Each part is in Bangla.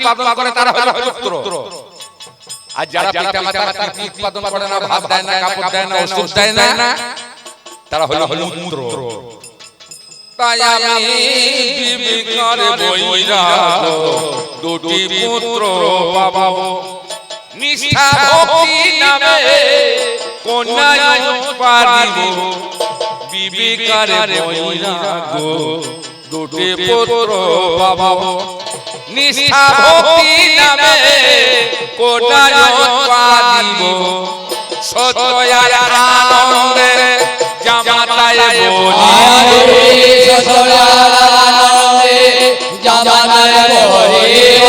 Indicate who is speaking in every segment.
Speaker 1: উৎপাদন করে তারা হলো পুত্র। আর যারা পিতা মাতা কীর্তি উৎপাদন করে না ভাত দেয় না কাপড় দেয় না ওষুধ দেয় না তারা হলো হলো মূত্র তাই আমি বিবিকার বইরা দুটি পুত্র পাবো। নিষ্ঠা ভক্তি নামে কন্যা পারিব বিবিকার বইরা দুটি পুত্র পাবো। নিষ্ঠা ভক্তি নামে কন্যা পারিব সতয়ার আনন্দে জামাতায় বলি। সতয়ার আনন্দে জামাতায় বলিব।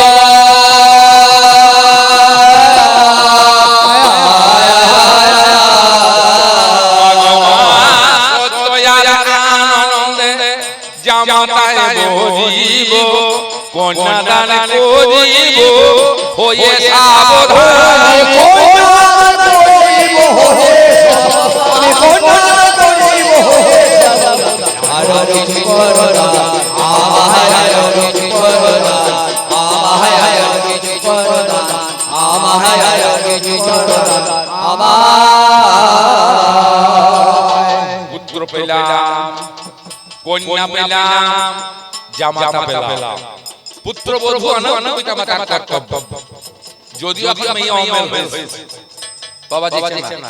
Speaker 1: কন্যাদান করিব হয়ে সাবধান
Speaker 2: আরও কিছু করো না আমায় আরও কিছু করো না আমায় আরও কিছু করো না আমায় আরও কিছু করো না আমায়
Speaker 1: পুত্র পেলাম কন্যা পেলাম জামাতা পেলাম পুত্র বধূ আনা পিতা মাতার কর্তব্য। যদিও এখন মেয়ে অমেল হয়েছে। বাবা দেখছে না।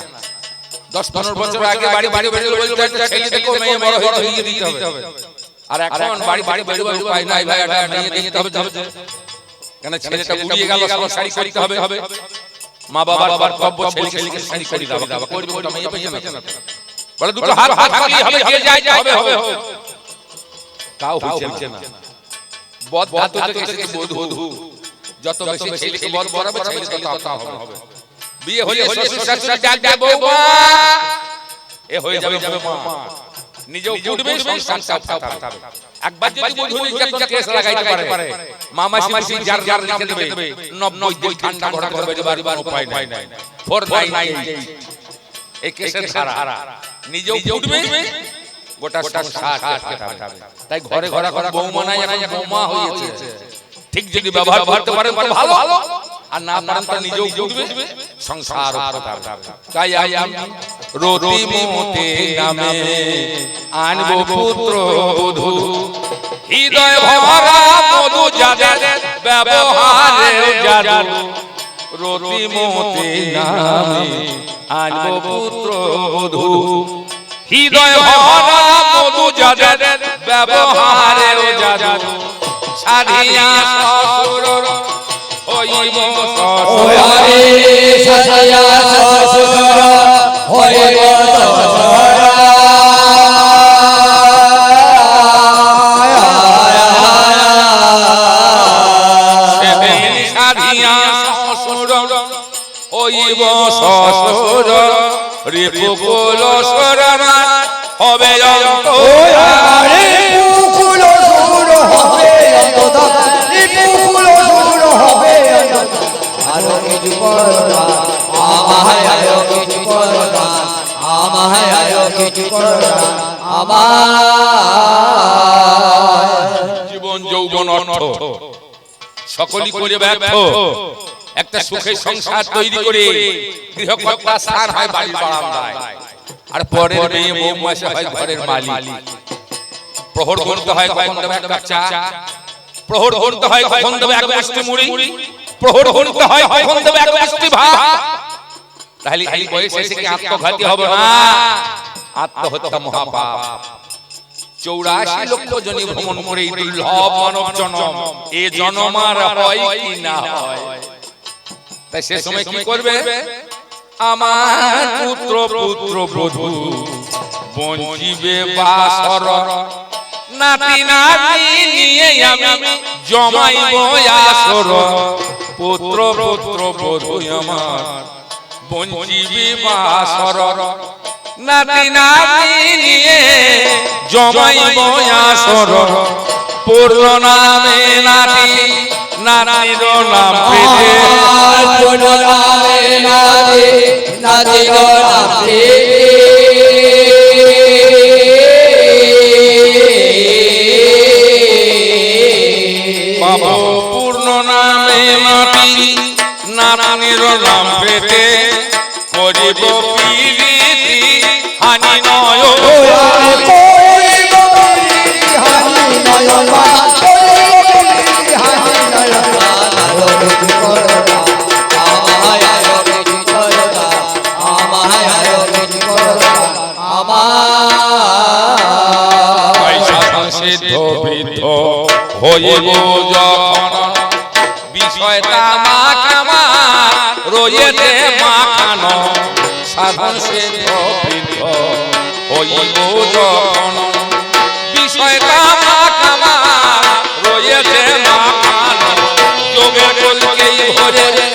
Speaker 1: দশ পনেরো বছর আগে বাড়ি বাড়ি বাড়ি বলতে ছেলে দেখো মেয়ে বড় হয়ে ধরিয়ে দিতে হবে। আর এখন বাড়ি বাড়ি বাড়ি বাড়ি উপায় নাই ভাই একটা মেয়ে দেখতে হবে কেন ছেলেটা বুড়িয়ে গেল সংসারী করতে হবে? হবে। মা বাবার বাবার কর্তব্য ছেলেকে ছেলেকে শাড়ি করে দাও দাও করবে ওটা মেয়ে পেয়ে না বলে দুটো হাত হাত হবে যায় হবে হবে তাও হচ্ছে না বদ ধাতু থেকে এসেছে বধূ। যত বেশি ছেলেকে বদ বরাবে ছেলে তত হবে। বিয়ে হলে শ্বশুর ডাক ডাক বৌমা এ হয়ে যাবে যাবে মা। নিজেও উঠবে সংসার থাকবে। একবার যদি বধূ নির্যাতন কেস লাগাইতে পারে মামা মাসি যার যার নাম দেবে নব্বই দিন ঠান্ডা ঘোড়া করবে বাড়ি উপায় নাই। ফোর নাই এই কেসের ধারা। নিজেও উঠবে গোটা সংসার তাই ঘরে ঘরে ঘরে বৌমা নাই এখন বৌমা হয়েছে ঠিক যদি ব্যবহার করতে পারেন তো ভালো। আর না পারেন তো নিজেও সংসার তাই আমি রতি মতে নামে আনব পুত্র বধূ। হৃদয় ভরা মধু যাদের ব্যবহারে জাদু। রতি মতে নামে আনব পুত্র বধূ। হৃদয় ভরা মধু যাদের ব্যবহারে জাদু। সাধিয়া শ্বশুর হইব সেদিন সাধিয়া শ্বশুর হইব হবে
Speaker 2: পুকুল শ্বশুর হবে পুকুল শ্বশুর হবে আরও কিছু করো না আমায় আরও কিছু করো না আমায় আরও কিছু করো না আমায়
Speaker 1: জীবন যৌবন অর্থ। সকলই করে ব্যর্থ। একটা সুখের সংসার তৈরি করে গৃহকর্তা স্থান হয় বাড়ির বারান্দায়। আর পরের মেয়ে বউ মাসে হয় ঘরের মালিক। প্রহর করতে হয় কখন দেবে এক কাপ চা? প্রহর করতে হয় কখন দেবে এক মুষ্টি মুড়ি? প্রহর করতে হয় কখন দেবে এক মুষ্টি ভাত? তাহলে এই বয়সে এসে কি আত্মঘাতী হবে না? আত্মহত্যা মহাপাপ। চৌরাশি লক্ষ জনী ভ্রমণ করে এই দুর্লভ মানব জনম। এ জনম আর হয় কি না হয়? তাই সে সময় কি করবে? আমার পুত্র পুত্র বধূ বঞ্চিবে বাসর নাতি নাতি নিয়ে আমি জমাইব আসর পুত্র পুত্র বধূ আমার বঞ্চিবে বাসর নাতি নাতি নিয়ে জমাইব আসর পূর্ণ নামে নাতি নাতির নাম পেতে
Speaker 2: কোনো নামে নাচে
Speaker 1: হইব যখন বিষয়টা মা কামার রয়েছে মাখানো, সাধন বৃদ্ধ হইব যখন বিষয়টা মা কামার রয়েছে মাখানো, যোগে সেদিন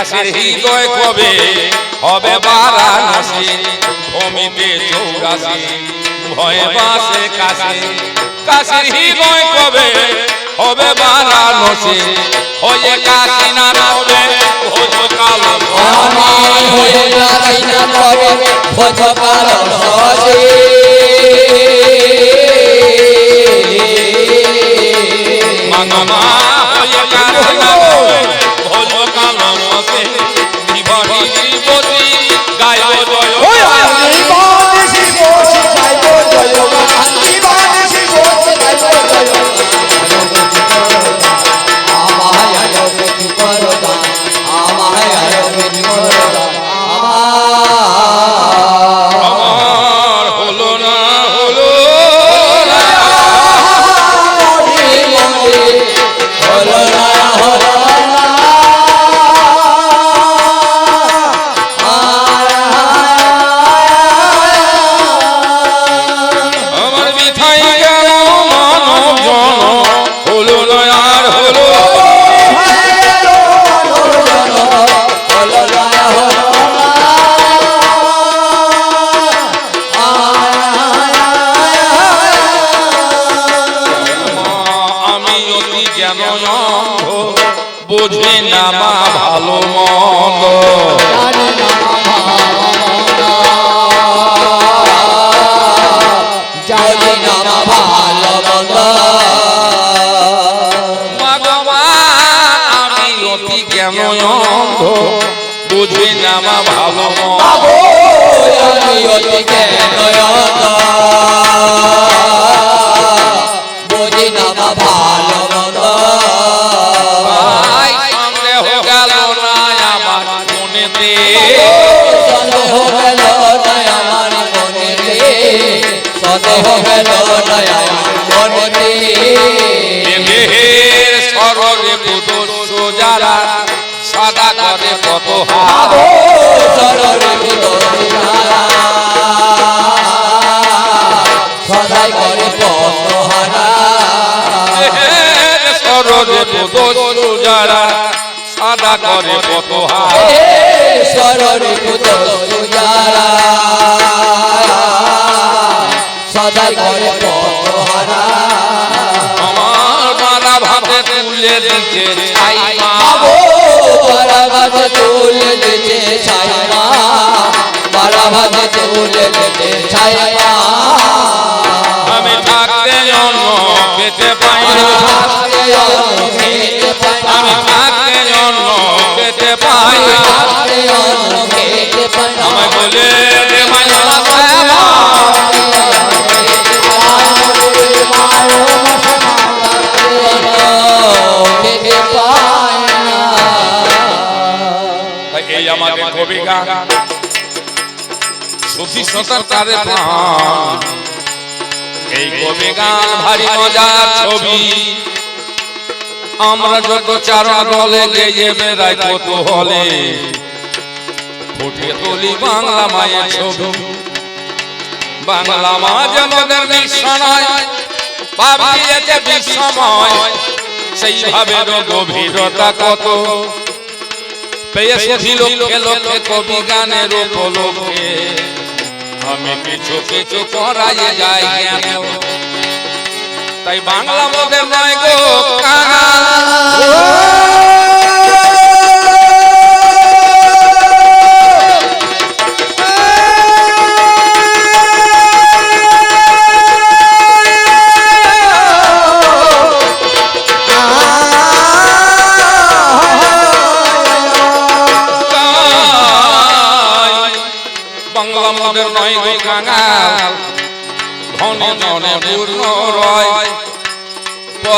Speaker 1: কাশের হৃদয় কবে হবে বারাণসী? ভূমিতে চৌরাশি, ভয় বাসে কাশি। কাশের হৃদয় কবে হবে বারাণসী? হয়ে কাশি না হবে ভোজ কালো মানমা
Speaker 2: সদাই করে
Speaker 1: দেহের সরলে পুদস্য যারা সাদা করে কত হাত
Speaker 2: সরলে বুদরা সদাই করে পথহারা
Speaker 1: আমার মালা ভাতে তুলে দিচ্ছে ছাই মা।
Speaker 2: তুলে দিতে ছাইমা বারাভাত তুলে দিতে ছাইমা
Speaker 1: আমি থাকতে অন্য খেতে পাই না। আমি থাকতে অন্য খেতে পাই না। আমায় বলে দে মায়া শ্যামা তাই এই আমাদের কবি গান সুফি সতার তারে প্রাণ। এই কবি গান ভারী মজার ছবি। আমরা যত চারণ দলে গেয়ে বেড়াই কত হলে ফুটিয়ে তুলি বাংলা মায়ের ছবি। বাংলা মা যেমন বিশ্বনয় ভাবিয়েছে বিশ্বময় সেইভাবে গভীরতা কত? পেয়ে সুধি লক্ষ্যে লক্ষ্যে কবি গানের উপলক্ষে। আমি কিছু কিছু করাই যাই জ্ঞান তাই বাংলা মোদের নয় গো কাঙাল।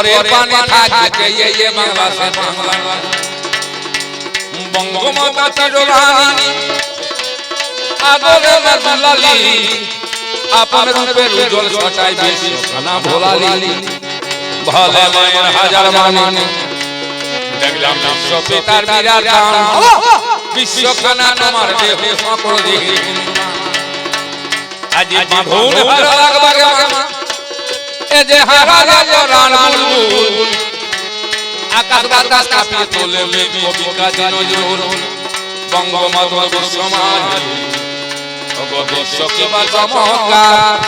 Speaker 1: পরের পানে থাকবে এই বাংলা বাংলা। বঙ্গমাতা চিররানী আদরে দুলালি আপন রূপে উজ্জ্বল ছটাই বেশি খানা ভোলালি। ভলে মায়ের হাজার মানে। দেখলাম বিশ্ব পিতার বিরাট গান বিশ্বখানা তোমার দেহ সকল দিকে। আজি বাঁধুন হারা লাগবাগে মা এ যে হারা যাব রান বুলবুল আকাশ বাতাস কাঁপিয়ে তোলে কবি কাজী নজরুল। বঙ্গমাতা বিশ্বমাজ ভগবত বিশ্ব কিবা চমৎকার।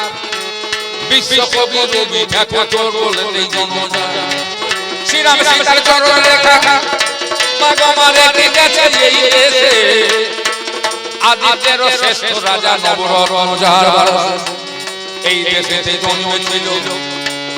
Speaker 1: এই দেশে।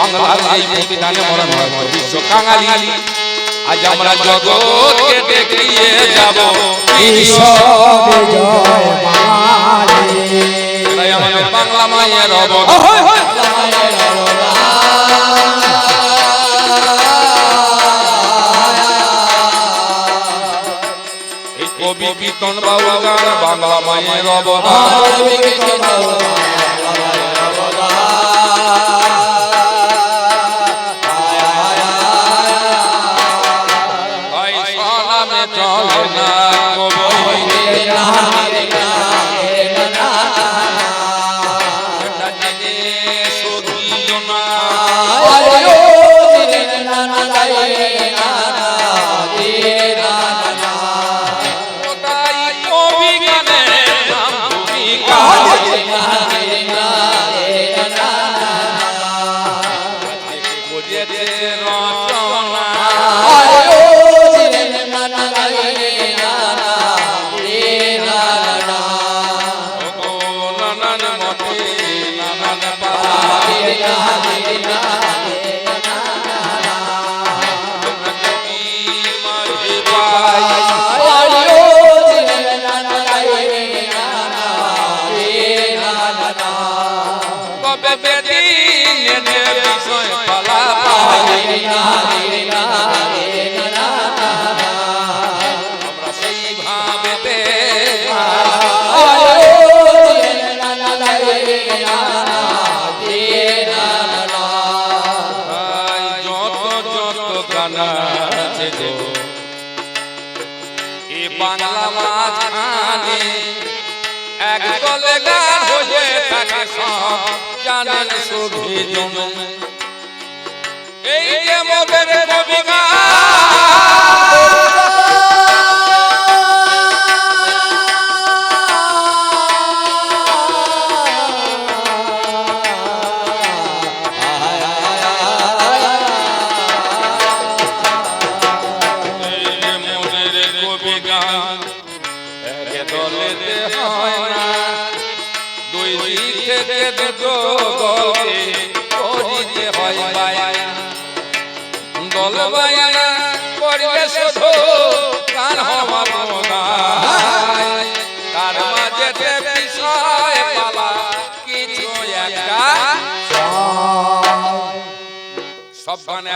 Speaker 1: বাংলার এই প্রতিদানে মরণ হয় বিশ্ব কাঙালি আজ আমরা জগৎকে দেখিয়ে যাব। বাংলা মায়ের অবদান। কবি বিতন বাবু গান বাংলা মায়ের অবদান। সভি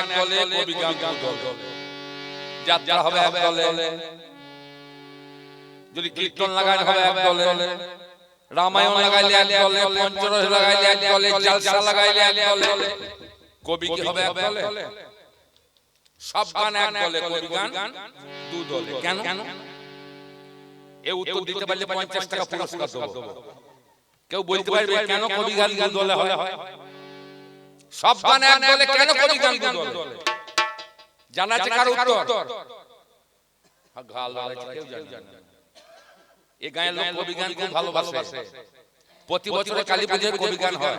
Speaker 1: এক দলে কবি গান দলে। যাত্রা হবে এক দলে। যদি কীর্তন লাগানো হবে এক দলে। রামায়ণ লাগাইলে এক দলে পঞ্চরস লাগাইলে এক দলে জালসা লাগাইলে এক দলে। কবি কি হবে এক দলে? সব গান এক দলে কবি গান দু দলে। কেন? এ উত্তর দিতে পারলে পঞ্চাশ টাকা পুরস্কার দেবো। কেউ বলতে পারবে কেন কবি গান দু দলে হয়? সব গান এক দলে কেন কবি গান দু দলে জানা আছে কার উত্তর? গাল লাগাইছে কেউ জানে এই গায়ের লোক কবি গান খুব ভালোবাসে। প্রতি বছরে কালী পুজোয় কবি গান হয়।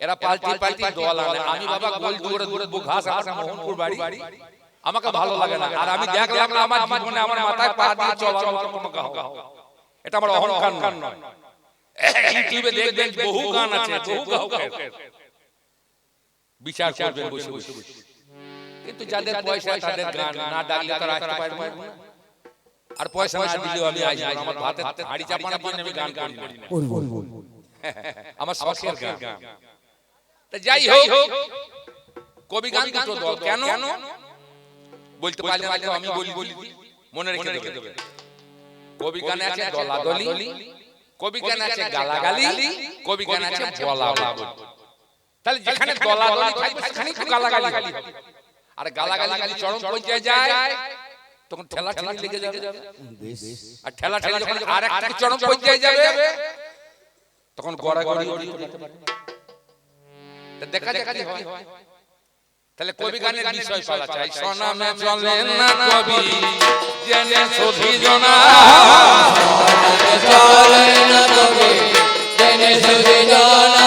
Speaker 1: এরা পাল্টি পাল্টি দল আনে। আমি বাবা গোল দৌড়ে দৌড়ে ঘাস মোহনপুর বাড়ি। আমাকে ভালো লাগে না। আর আমি দেখলাম না আমার জীবনে আমার মাথায় পা দিয়ে চলার মতো কোনো এটা আমার অহংকার নয়। ইউটিউবে দেখবেন বহু গান আছে বহু গায়কের বিচার করবেন বসে বসে কিন্তু যাদের পয়সা তাদের গান না ডাকলে তারা আসতে পারবে না। আর পয়সা না দিলেও আমি আসব আমার ভাতে হাড়ি চাপানোর জন্য আমি গান করি না। আমার শখের গান। তা যাই হোক কবি গান দুটো দল কেন? বলতে পারলে না আমি বলি। বলি। মনে রেখে রেখে দেবে। কবি গানে আছে দলাদলি কবি গানে আছে গালাগালি। কবি গানে আছে বলা বলা তাহলে যেখানে দলাদলি থাকবে সেখানে একটু গালাগালি হবে। আর গালাগালি যদি চরম পর্যায়ে যায় তখন ঠেলা ঠেলা লেগে যাবে। আর ঠেলা ঠেলা যখন আর একটা চরম পর্যায়ে যাবে তখন গড়া গড়ি দেখা দেখা হয়। তাহলে কবি গানের বিষয় পালা চাই। সোনামে চলে না কবি জেনে সধি জনা।
Speaker 2: চলে না তবে জেনে শুধু জানা।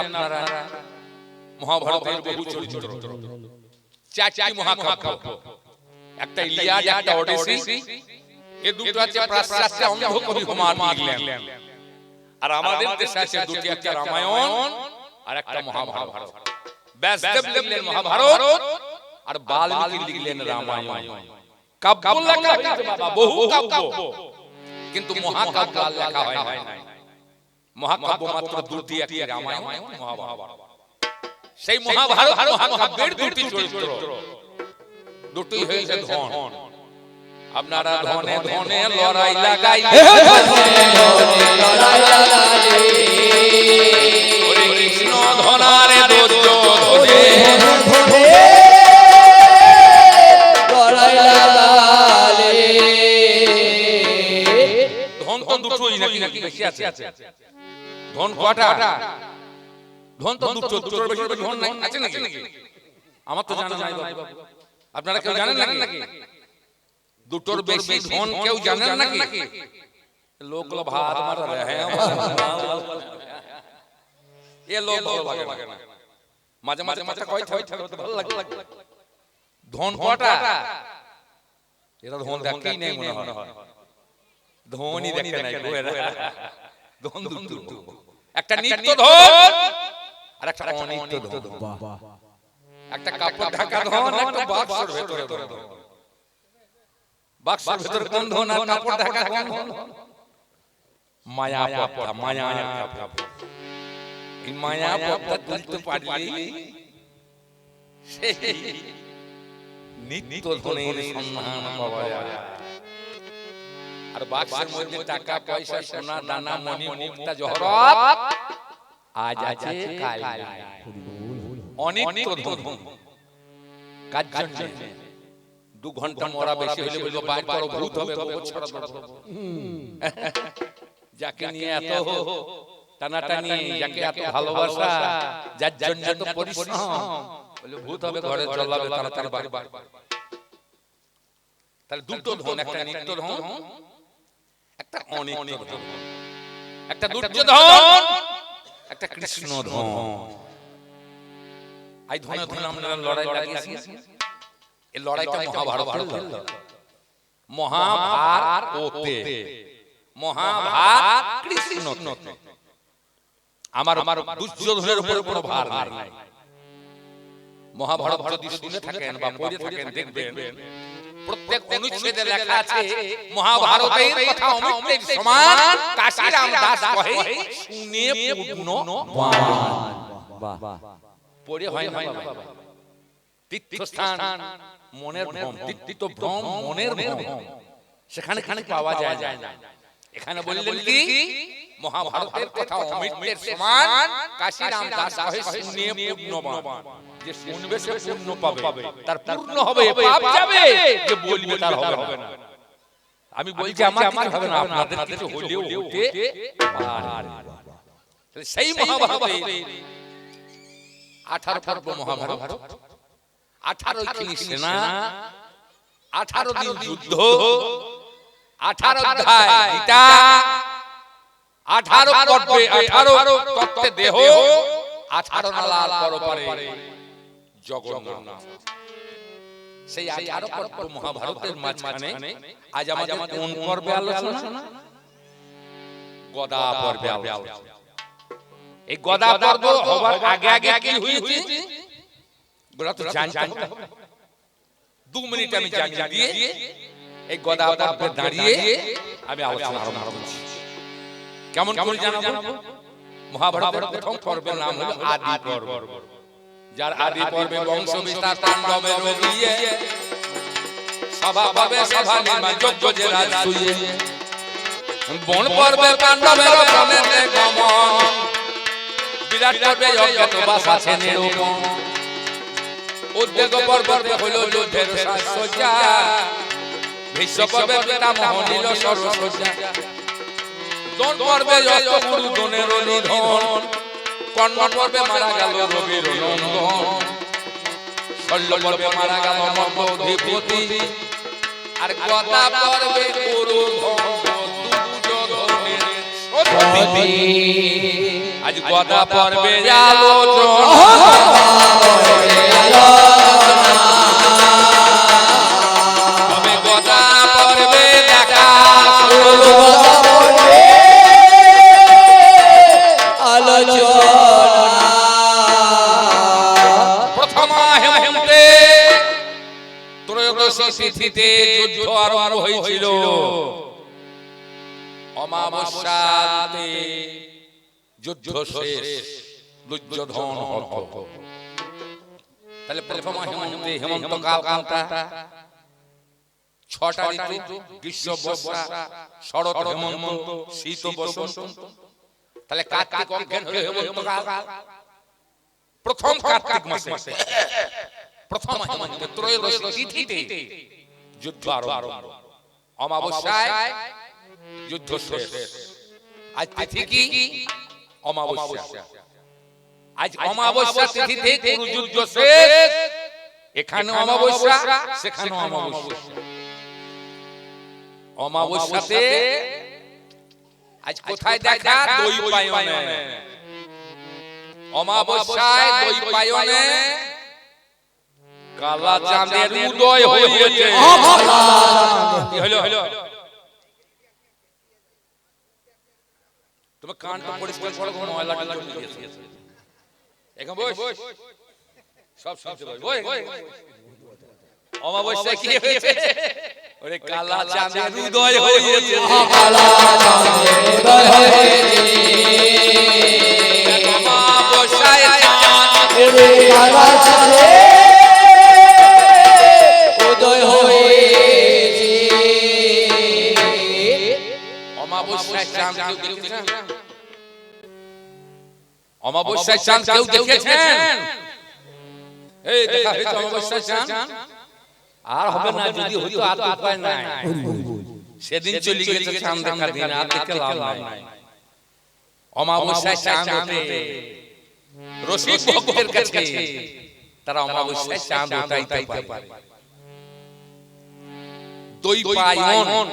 Speaker 1: আপনারা মহাভারতের বহু চরিত্র। চারটি মহাকাব্য। একটা ইলিয়াড একটা ওডিসি। এ দুটো আছে প্রাশ্চাত্যে অন্ধ কবি কুমার লিখলেন। আর আমাদের দেশে আছে দুটি একটা রামায়ণ আর একটা মহাভারত। ব্যাসদেব লিখলেন মহাভারত আর বাল্মীকি লিখলেন রামায়ণ। কাব্য লেখা বহু কাব্য। কিন্তু মহাকাব্য লেখা হয় নাই। মহাকাব্য মাত্র দুটি একটি রামায়ণ মহাভারত। সেই মহাভারত মহাকাব্যের দুটি চরিত্র। দুটি হয়েছে ধন। আপনারা ধনে ধনে লড়াই লাগাই। ওরে কৃষ্ণ ধনারে দুর্যোধনে। ধন তো দুটোই নাকি নাকি বেশি আছে। ধন কটা ধন তো দুটো দুটোর বেশি ধন নাই। আছে নাকি? আমার তো জানা নাই বাবা। আপনারা কেউ জানেন নাকি? দুটোর বেশি ধন কেউ জানেন নাকি? লোকগুলো ভাত মারা হ্যাঁ এ লোক ভালো লাগে না। মাঝে মাঝে মাঝে কয় থাই থাই ভালো লাগে ধন কটা এরা ধন দেখতেই নেই মনে হয়। ধনই দেখতে নাই। একটা নিত্য ধন আর একটা অনিত্য ধন একটা কাপড় ঢাকা ধন একটা বাক্সের ভেতরে ধন বাক্সের ভেতরে কোন ধন আর কাপড় ঢাকা কোন ধন? মায়া পথা মায়া পথা এই মায়া পথা তুলতে পারলি? সেই নিত্য ধনের সন্ধান পাওয়া যায়। আর বাক্সের মধ্যে টাকা পয়সা সোনা দানা মণি মুক্তা জহরত। আজ আছে কাল। নাই। অনিত্য ধন কাজ দু ঘণ্টা মরা বেশি হলে বলব বাইর করো ভূত হবে। যাকে নিয়ে এত টানাটানি যাকে এত ভালোবাসা যার জন্য এত পরিশ্রম। বলে ভূত হবে ঘরে জ্বলাবে তাড়াতাড়ি বাড়ি। তাহলে দুটো ধন একটা নিত্য ধন একটা ধন একটা দুর্যোধন একটা কৃষ্ণ ধন আই ধনে ধনে আমরা লড়াই লাগিয়েছি এই লড়াইটা মহাভারত মহাভারত ওতে মহাভারত কৃষ্ণ আমার আমার দুর্যোধনের উপরে কোনো ভার নাই। মহাভারত যদি শুনে থাকেন বা পড়ে থাকেন দেখবেন। প্রত্যেক অনুচ্ছেদে লেখা আছে মহাভারতের কথা অমৃতের সমান কাশীরাম দাস কহে শুনে পূর্ণ পড়ে হয় না তীর্থস্থান মনের ভ্রম তীর্থ ভ্রম মনের ভ্রম। সেখানে খানে পাওয়া যায় না। এখানে বললেন কি? মহাভারতের কথা অমৃতের সমান কাশীরাম দাস কহে শুনে পূর্ণবান যে শুনবে সে পূর্ণ পাবে। তার পূর্ণ হবে পাপ যাবে। যে বলবে তার হবে না। আমি বলছি আমার আমার হবে না আপনাদের কিছু হলেও হতে পারে। সেই মহাভারতে। আঠারো পর্ব মহাভারত। আঠারো খানি সেনা। আঠারো দিন যুদ্ধ। আঠারো অধ্যায় গীতা। আঠারো পর্বে আঠারো তত্ত্বে দেহ। আঠারো নালার পরপারে। জগন্নাথ। সেই আঠারো পর্ব মহাভারতের মাঝখানে আজ আমাদের কোন পর্বে আলোচনা? গদা পর্বে আলোচনা। এই গদা পর্ব হবার আগে আগে কি হয়েছে? ওরা তো জানতাম দু মিনিট আমি জানিয়ে দিয়ে এই গদা পর্বে দাঁড়িয়ে আমি আলোচনা আরম্ভ করছি। কেমন করে জানাব? মহাভারতের প্রথম পর্বের নাম হলো আদি পর্ব। যার আদি পর্বে বংশ বিস্তার তাণ্ডবে রবিয়ে সভা পাবে সভা নির্মাণ যোগ্য যে রাজ শুয়ে বন পর্বে পাণ্ডবের প্রাণেতে গমন বিরাট পর্বে অজ্ঞাত বাস আছে নিরূপণ। উদ্বেগ পর্বে হইল যুদ্ধের সাজসজ্জা ভীষ্ম পর্বে পিতামহ নীল সর্বসজ্জা। দন পর্বে যত গুরু দনের নিধন। পর্বে মারা গেল রবির নন্দন শল্য মারা গেল মর্ম অধিপতি আর গদা পর্বে পুরো। আজ গদা পর্বে তবে তিথিতে যুদ্ধ আরম্ভ হয়েছিল। অমাবস্যাতে যুদ্ধ শেষ, দুর্যোধন হত। তাহলে প্রথম হেমন্তে হেমন্ত কাল কালটা ছটা ঋতু, গ্রীষ্ম, বর্ষা, শরৎ, হেমন্ত, শীত, বসন্ত। তাহলে কার্তিক অজ্ঞান হলো হেমন্ত কাল প্রথম কার্তিক মাসে। প্রথম হেমন্ত ত্রয়োদশী তিথিতে যুদ্ধ আরম্ভ। অমাবস্যায় যুদ্ধ শেষ। আজ তিথি কি? অমাবস্যা। আজ অমাবস্যা তিথিতে কুরু যুদ্ধ শেষ। এখানে অমাবস্যা সেখানে অমাবস্যা। অমাবস্যাতে আজ কোথায় দেখা? দই পায়নে অমাবস্যায় দই পায়নে কালা চাঁদের উদয় হলো হলো কানটা পরিষ্কার করো কোনো ময়লাটা জমে গিয়েছে। এখন বস। সব শুনতে পাই ওই অমাবস্যা কি হয়েছে? ওরে কালা চাঁদের উদয় হয়েছে অমাবস্যায় চাঁদ।
Speaker 2: উদয় হয়েছে
Speaker 1: অমাবস্যায় চাঁদ কেউ দেখেছেন? এই দেখা হয়েছে অমাবস্যায় চাঁদ? আর হবে না যদি হইতো আর উপায় নাই। সেদিন চলে গেছে চাঁদ দেখার দিন আর দেখে লাভ নাই। অমাবস্যায় চাঁদ ওঠে। রসিক ভক্তের কাছে। তারা অমাবস্যায় চাঁদ উঠাইতে পারে। দৈপায়ন।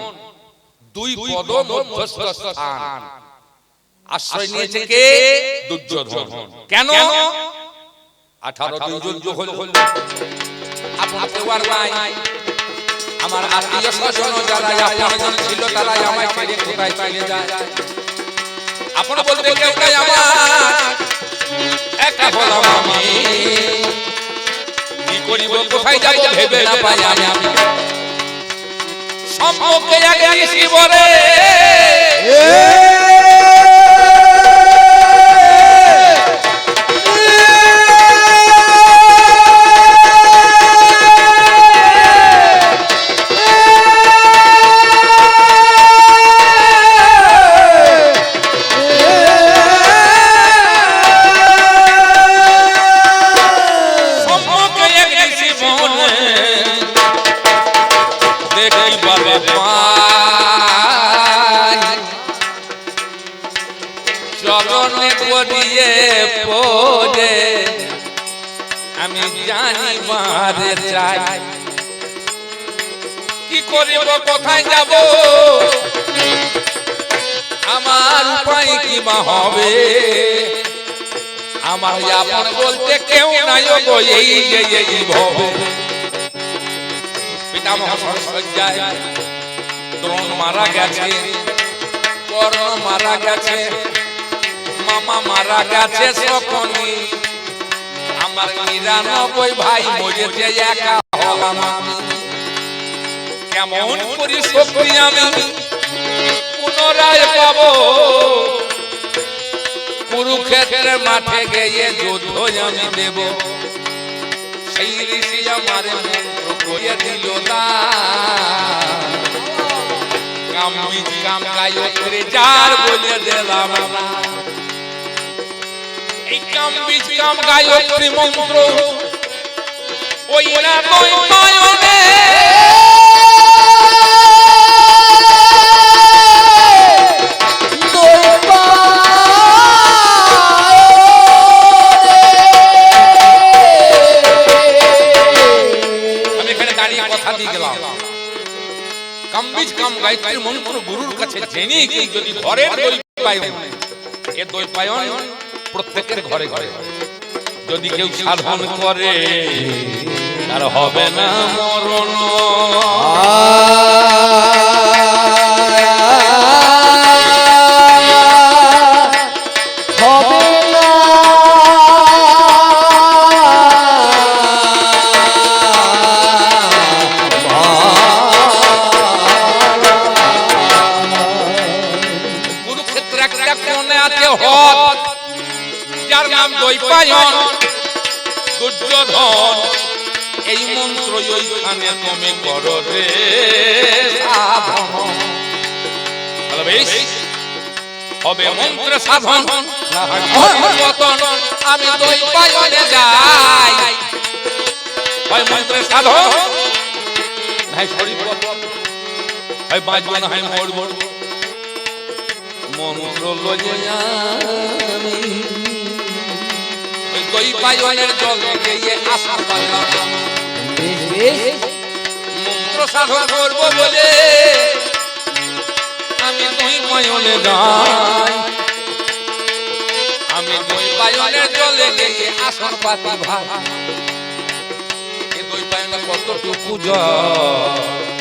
Speaker 1: দুই পদ মধ্যস্থ স্থান আশ্রয় নিয়েছে কে? দুর্যোধন। কেন? আঠারো দিন যুদ্ধ হল আপন কেউয়ার নাই। আমার আত্মীয় স্বজন যারা আপন ছিল তারা আমায় ছেড়ে কোথায় চলে যায়? আপন বলতে কেউ নাই আমার একা হলাম আমি। কি করিব কোথায় যাব ভেবে না। পাই আমি। সম্মুখে আগে শিবরে এই যে এই ভবে। পিতামহ সজ্জায় দ্রোণ মারা গেছে। কর্ণ মারা গেছে। মামা মারা গেছে সকনি আমার নিরানব্বই ভাই মরেছে একা হলাম আমি। কেমন করি শক্তি আমি? পুনরায় পাবো। কুরুক্ষেত্রের মাঠে গিয়ে যুদ্ধ আমি দেব। সেই ঋষি আমার মন্ত্র করে দিল যার না। এই কাম কাম গায়ত্রী মন্ত্র ওই নয় গায়ত্রী মন্ত্র গুরুর কাছে জেনে যদি ঘরের দই পায়ন, এ দই পায়ন প্রত্যেকের ঘরে ঘরে। যদি কেউ সাধন করে, তার হবে না মরণ। তুমি করো রে। হবে মন্ত্র সাধন। হয়। আমি দৈপায়নে যাই। হয় মন্ত্র সাধন নাই শরীর হয় বাঁচবো না হয় মরবো মন্ত্র লইয়া দই পায়নের জল গিয়ে আশা পাইলাম। সাধন করব বলে। আমি দুই ময়লে গাই আমি দুই পায়লে চলে গিয়ে আসন পাতি ভাই এ দই পায়নে কতটুকু জল